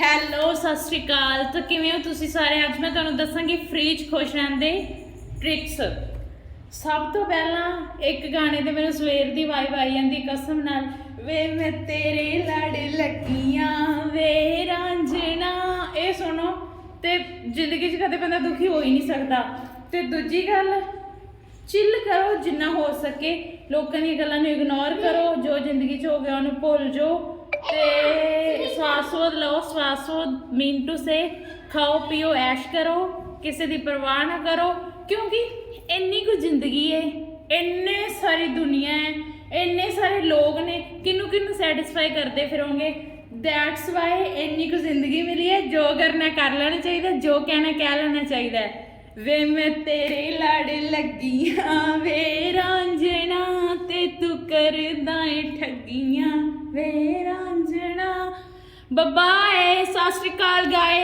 Hello, ਸਤਿ ਸ਼੍ਰੀ ਅਕਾਲ। ਤਾਂ ਕਿਵੇਂ ਹੋ ਤੁਸੀਂ ਸਾਰੇ? ਅੱਜ ਮੈਂ ਤੁਹਾਨੂੰ ਦੱਸਾਂਗੀ ਫ੍ਰੀ ਚ ਖੁਸ਼ ਰਹਿਣ ਦੇ ਟ੍ਰਿਕਸ ਸਭ ਤੋਂ ਪਹਿਲਾਂ ਇੱਕ ਗਾਣੇ ਤੇ ਮੈਨੂੰ ਸਵੇਰ ਦੀ ਵਾਈਬ ਆਈ ਜਾਂਦੀ ਕਸਮ ਨਾਲ। ਵੇ, ਮੈਂ ਤੇਰੇ ਲੜ ਲੱਗੀਆਂ, ਵੇ, ਰਾਂਝਣਾ। ਇਹ ਸੁਣੋ, ਤੇ ਜ਼ਿੰਦਗੀ 'ਚ ਕਦੇ ਬੰਦਾ ਦੁਖੀ ਹੋ ਹੀ ਨਹੀਂ ਸਕਦਾ। ਤੇ ਦੂਜੀ ਗੱਲ ਚਿੱਲ ਕਰੋ ਜਿੰਨਾ ਹੋ ਸਕੇ। ਲੋਕਾਂ ਦੀਆਂ ਗੱਲਾਂ ਨੂੰ ਇਗਨੋਰ ਕਰੋ। ਜੋ ਜ਼ਿੰਦਗੀ 'ਚ ਹੋ ਗਿਆ, ਉਹਨੂੰ ਭੁੱਲ ਜਾਓ। ਤੇ ਸਵਾਸੋਦ ਲਓ, ਸਵਾਸੋਦ ਮੀਨ ਟੂ ਸੇ ਖਾਓ, ਪੀਓ, ਐਸ਼ ਕਰੋ, ਕਿਸੇ ਦੀ ਪਰਵਾਹ ਨਾ ਕਰੋ, ਕਿਉਂਕਿ ਇੰਨੀ ਕੁ ਜ਼ਿੰਦਗੀ ਹੈ ਇੰਨੇ ਸਾਰੀ ਦੁਨੀਆ ਹੈ ਇੰਨੇ ਸਾਰੇ ਲੋਕ ਨੇ ਕਿਨੂੰ ਕਿਨੂੰ ਸੈਟੀਸਫਾਈ ਕਰਦੇ ਫਿਰੋਗੇ? ਦੈਟਸ ਵਾਈ ਇੰਨੀ ਕੁ ਜ਼ਿੰਦਗੀ ਮਿਲੀ ਹੈ ਜੋ ਕਰਨਾ ਕਰ ਲੈਣਾ ਚਾਹੀਦਾ, ਜੋ ਕਹਿਣਾ ਕਹਿ ਲੈਣਾ ਚਾਹੀਦਾ ਵੇ ਮੈਂ ਤੇਰੇ ਲੜ ਲੱਗੀਆਂ, ਵੇ ਰਾਂਝਣਾ ਤੇ ਤੂੰ ਕਰਦਾ ਏ ਠੱਗੀਆਂ, ਵੇ ਬਾਏ ਸਤਿ ਸ਼੍ਰੀ ਅਕਾਲ ਗਾਇ